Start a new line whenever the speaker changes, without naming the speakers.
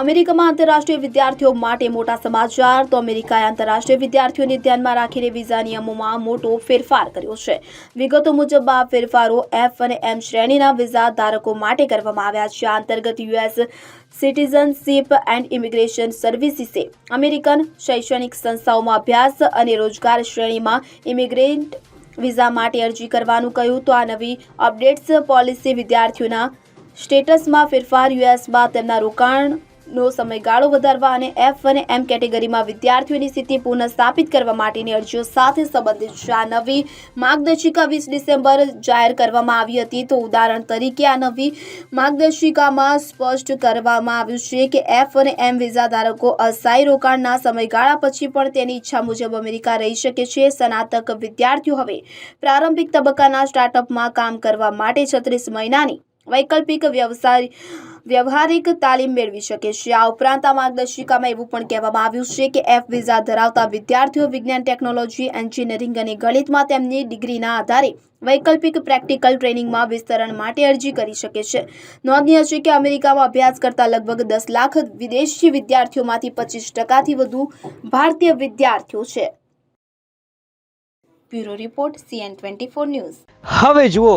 અમેરિકામાં આંતરરાષ્ટ્રીય વિદ્યાર્થીઓ માટે મોટા સમાચાર. તો અમેરિકાએ આંતરરાષ્ટ્રીય વિદ્યાર્થીઓને ધ્યાનમાં રાખીને વિઝા નિયમોમાં મોટો ફેરફાર કર્યો છે. વિગતો મુજબ, આ ફેરફારો એફ અને એમ શ્રેણીના વિઝા ધારકો માટે કરવામાં આવ્યા છે. આ અંતર્ગત યુએસ સિટીઝનશીપ એન્ડ ઇમિગ્રેશન સર્વિસીસે અમેરિકન શૈક્ષણિક સંસ્થાઓમાં અભ્યાસ અને રોજગાર શ્રેણીમાં ઇમિગ્રેન્ટ વિઝા માટે અરજી કરવાનું કહ્યું. તો આ નવી અપડેટ્સ પોલિસી વિદ્યાર્થીઓના સ્ટેટસમાં ફેરફાર. યુએસમાં તેમના રોકાણનો સમયગાળો વધારવા અને એફ અને એમ કેટેગરીમાં વિદ્યાર્થીઓની સ્થિતિ પુનઃસ્થાપિત કરવા માટેની અરજીઓ સાથે સંબંધિત આ નવી માર્ગદર્શિકા વીસ ડિસેમ્બર જાહેર કરવામાં આવી હતી. તો ઉદાહરણ તરીકે આ નવી માર્ગદર્શિકામાં સ્પષ્ટ કરવામાં આવ્યું છે કે એફ અને એમ વિઝા ધારકો અસ્થાયી રોકાણના સમયગાળા પછી પણ તેની ઈચ્છા મુજબ અમેરિકા રહી શકે છે. સ્નાતક વિદ્યાર્થીઓ હવે પ્રારંભિક તબક્કાના સ્ટાર્ટઅપમાં કામ કરવા માટે છત્રીસ મહિનાની વૈકલ્પિક વ્યવસાય, વ્યવહારિક તાલીમ મેળવી શકે છે. આ ઉપરાંત આ માર્ગદર્શિકામાં એવું પણ કહેવામાં આવ્યું છે કે એફ વિઝા ધરાવતા વિદ્યાર્થીઓ વિજ્ઞાન ટેકનોલોજી એન્જિનિયરિંગ અને ગણિતમાં તેમની ડિગ્રીના આધારે વૈકલ્પિક પ્રેક્ટિકલ ટ્રેનિંગમાં વિસ્તરણ માટે અરજી કરી શકે છે. નોંધનીય છે કે અમેરિકામાં અભ્યાસ કરતા લગભગ દસ લાખ વિદેશી વિદ્યાર્થીઓમાંથી પચીસ ટકાથી વધુ ભારતીય વિદ્યાર્થીઓ છે. Bureau report CN twenty news.
હવે જુઓ